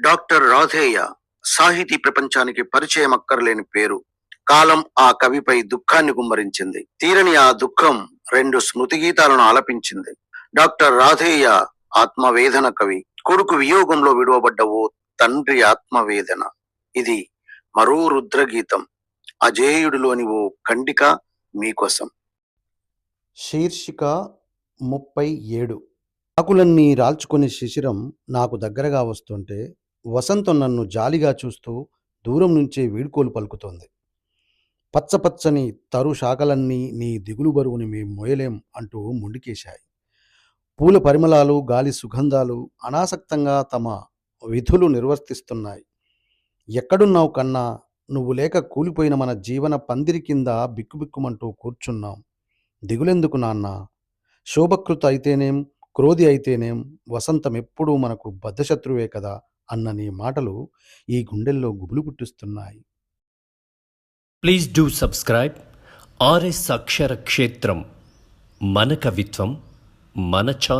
Doctor Radheya సాహితీ ప్రపంచానికి పరిచయం అక్కర్లేని పేరు. కాలం ఆ కవిపై దుఃఖాన్ని గుమ్మరించింది. తీరని ఆ దుఃఖం రెండు స్మృతి గీతాలను ఆలపించింది. డాక్టర్ రాధేయ ఆత్మవేదన కవి. కొడుకు వియోగంలో విడువబడ్డ ఓ తండ్రి ఆత్మవేదన. ఇది మరో రుద్రగీతం. అజేయుడిలోని ఓ కండిక మీకోసం. శీర్షిక ముప్పై ఏడు. ఆకులన్నీ రాల్చుకునే శిశిరం నాకు దగ్గరగా వస్తుంటే వసంతం నన్ను జాలిగా చూస్తూ దూరం నుంచే వీడ్కోలు పలుకుతోంది. పచ్చపచ్చని తరు శాఖలన్నీ నీ దిగులు బరువుని మేము మోయలేం అంటూ ముండికేశాయి. పూల పరిమళాలు గాలి సుగంధాలు అనాసక్తంగా తమ విధులు నిర్వర్తిస్తున్నాయి. ఎక్కడున్నావు కన్నా నువ్వు లేక కూలిపోయిన మన జీవన పందిరి కింద బిక్కుబిక్కుమంటూ కూర్చున్నాం. దిగులెందుకు నాన్న? శోభకృత అయితేనేం క్రోధి అయితేనేం వసంతం ఎప్పుడూ మనకు బద్ధశత్రువే కదా. అన్న నీ మాటలు ఈ గుండెల్లో గుబులు పుట్టిస్తున్నాయి. Please do subscribe RS Akshara Kshetram మన కవిత్వం మన ఛానల్.